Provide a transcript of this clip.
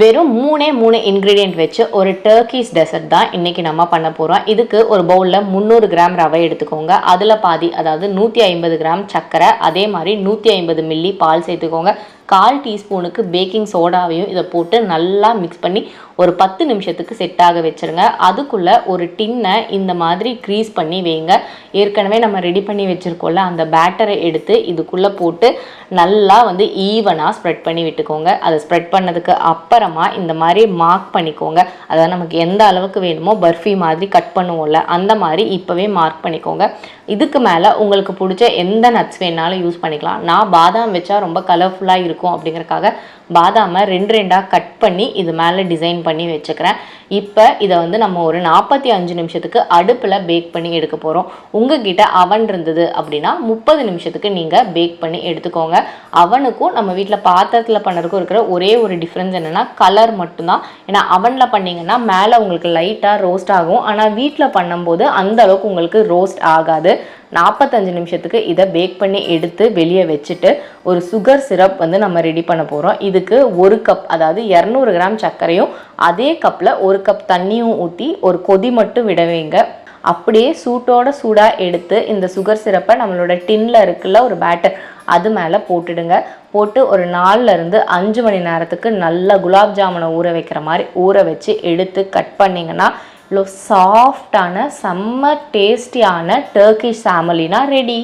வெறும் மூணே மூணு இன்க்ரீடியன்ட் வச்சு ஒரு டர்க்கிஸ் டெசர்ட் தான் இன்றைக்கி நம்ம பண்ண போகிறோம் இதுக்கு ஒரு பவுலில் முந்நூறு கிராம் ரவை எடுத்துக்கோங்க. அதில் பாதி அதாவது நூற்றி ஐம்பது கிராம் சர்க்கரை அதே மாதிரி நூற்றி ஐம்பது மில்லி பால் சேர்த்துக்கோங்க. கால் டீஸ்பூனுக்கு பேக்கிங் சோடாவையும் இதை போட்டு நல்லா மிக்ஸ் பண்ணி ஒரு பத்து நிமிஷத்துக்கு செட் ஆக வச்சுருங்க. அதுக்குள்ளே ஒரு டின்னை இந்த மாதிரி க்ரீஸ் பண்ணி வைங்க. ஏற்கனவே நம்ம ரெடி பண்ணி வச்சுருக்கோம்ல அந்த பேட்டரை எடுத்து இதுக்குள்ளே போட்டு நல்லா வந்து ஈவனாக ஸ்ப்ரெட் பண்ணி விட்டுக்கோங்க. அதை ஸ்ப்ரெட் பண்ணதுக்கு அப்புறமா இந்த மாதிரி மார்க் பண்ணிக்கோங்க. அதாவது நமக்கு எந்த அளவுக்கு வேணுமோ பர்ஃபி மாதிரி கட் பண்ணுவோம்ல அந்த மாதிரி இப்போவே மார்க் பண்ணிக்கோங்க. இதுக்கு மேலே உங்களுக்கு பிடிச்ச எந்த நட்ஸ் வேணாலும் யூஸ் பண்ணிக்கலாம். நான் பாதாம் வச்சா ரொம்ப கலர்ஃபுல்லாக இருக்கும் அப்படிங்கறக்காக பாதாமை ரெண்டு ரெண்டாக கட் பண்ணி இது மேலே டிசைன் பண்ணி வச்சுக்கிறேன். இப்போ இதை வந்து நம்ம ஒரு நாற்பத்தி அஞ்சு நிமிஷத்துக்கு அடுப்பில் பேக் பண்ணி எடுக்க போகிறோம் உங்ககிட்ட அவன் இருந்தது அப்படின்னா முப்பது நிமிஷத்துக்கு நீங்கள் பேக் பண்ணி எடுத்துக்கோங்க. அவனுக்கும் நம்ம வீட்டில் பாத்திரத்தில் பண்ணுறதுக்கும் இருக்கிற ஒரே ஒரு டிஃப்ரென்ஸ் என்னென்னா கலர் மட்டும்தான். ஏன்னா அவனில் பண்ணிங்கன்னா மேலே உங்களுக்கு லைட்டாக ரோஸ்ட் ஆகும். ஆனால் வீட்டில் பண்ணும்போது அந்த அளவுக்கு உங்களுக்கு ரோஸ்ட் ஆகாது. நாற்பத்தஞ்சு நிமிஷத்துக்கு இதை பேக் பண்ணி எடுத்து வெளியே வச்சுட்டு ஒரு சுகர் சிரப் வந்து நம்ம ரெடி பண்ண போகிறோம் இது இதுக்கு ஒரு கப் அதாவது இரநூறு கிராம் சர்க்கரையும் அதே கப்பில் ஒரு கப் தண்ணியும் ஊற்றி ஒரு கொதி மட்டும் விட வைங்க. அப்படியே சூட்டோட சூடாக எடுத்து இந்த சுகர் சிரப்பை நம்மளோட டின்ல இருக்குல்ல ஒரு பேட்டர் அது மேலே போட்டுடுங்க. போட்டு ஒரு நாலுலேருந்து அஞ்சு மணி நேரத்துக்கு நல்ல குலாப் ஜாமுனை ஊற வைக்கிற மாதிரி ஊற வச்சு எடுத்து கட் பண்ணிங்கன்னா இவ்வளோ சாஃப்டான செம்ம டேஸ்டியான டர்க்கிஷ் சாமலினா ரெடி